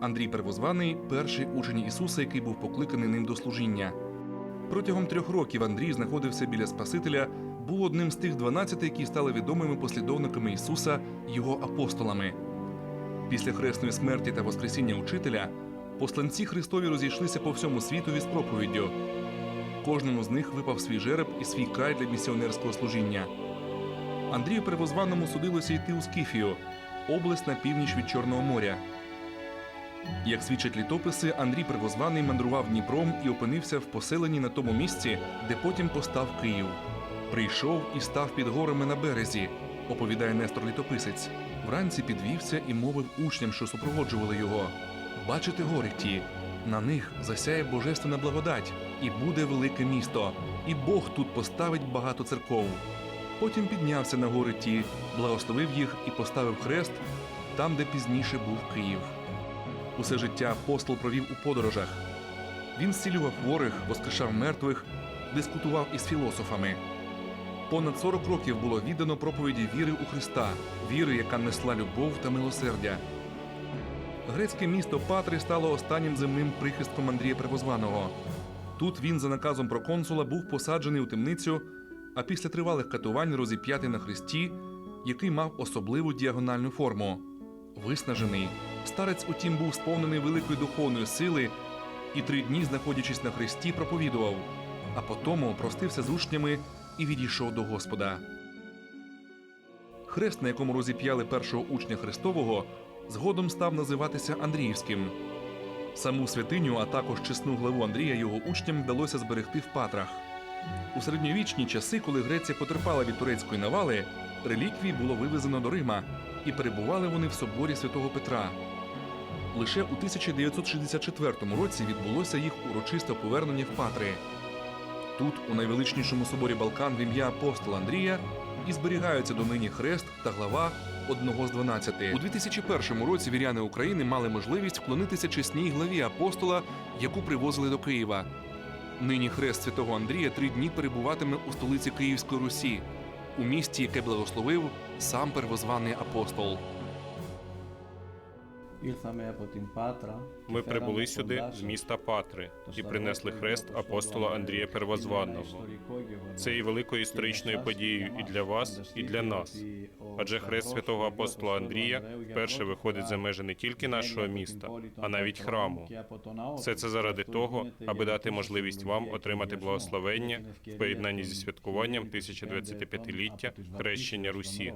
Андрій Первозваний перший учень Ісуса, який був покликаний ним до служіння. Протягом трьох років Андрій знаходився біля Спасителя, був одним з тих 12, які стали відомими послідовниками Ісуса, його апостолами. Після хресної смерті та Воскресіння учителя посланці Христові розійшлися по всьому світові з проповіддю. Кожному з них випав свій жереб і свій край для місіонерського служіння. Андрію Первозваному судилося йти у Скіфію, область на північ від Чорного моря. Як свідчать літописи, Андрій Первозваний мандрував Дніпром і опинився в поселенні на тому місці, де потім постав Київ. Прийшов і став під горами на березі, оповідає Нестор Літописець. Вранці підвівся і мовив учням, що супроводжували його. Бачите гори ті, на них засяє божественна благодать, і буде велике місто, і Бог тут поставить багато церков. Потім піднявся на гори ті, благословив їх і поставив хрест там, де пізніше був Київ. Усе життя апостол провів у подорожах. Він зцілював хворих, воскрешав мертвих, дискутував із філософами. Понад 40 років було віддано проповіді віри у Христа, віри, яка несла любов та милосердя. Грецьке місто Патри стало останнім земним прихистком Андрія Превозваного. Тут він, за наказом проконсула, був посаджений у темницю, а після тривалих катувань розіп'ятий на хресті, який мав особливу діагональну форму. Виснажений, старець, утім, був сповнений великої духовної сили і три дні, знаходячись на хресті, проповідував, а потому простився з учнями і відійшов до Господа. Хрест, на якому розіп'яли першого учня Христового, згодом став називатися Андріївським. Саму святиню, а також чесну главу Андрія його учням вдалося зберегти в Патрах. У середньовічні часи, коли Греція потерпала від турецької навали, реліквії було вивезено до Рима, і перебували вони в соборі святого Петра. Лише у 1964 році відбулося їх урочисте повернення в Патри. Тут, у найвеличнішому соборі Балкан в ім'я апостола Андрія, і зберігаються донині хрест та глава одного з дванадцяти. У 2001 році віряни України мали можливість вклонитися чесній главі апостола, яку привозили до Києва. Нині хрест святого Андрія три дні перебуватиме у столиці Київської Русі, у місті, яке благословив сам первозваний апостол. Ми прибули сюди з міста Патри і принесли хрест апостола Андрія Первозваного. Це є великою історичною подією і для вас, і для нас. Адже хрест святого апостола Андрія вперше виходить за межі не тільки нашого міста, а навіть храму. Все це заради того, аби дати можливість вам отримати благословення в поєднанні зі святкуванням 1025-ліття хрещення Русі.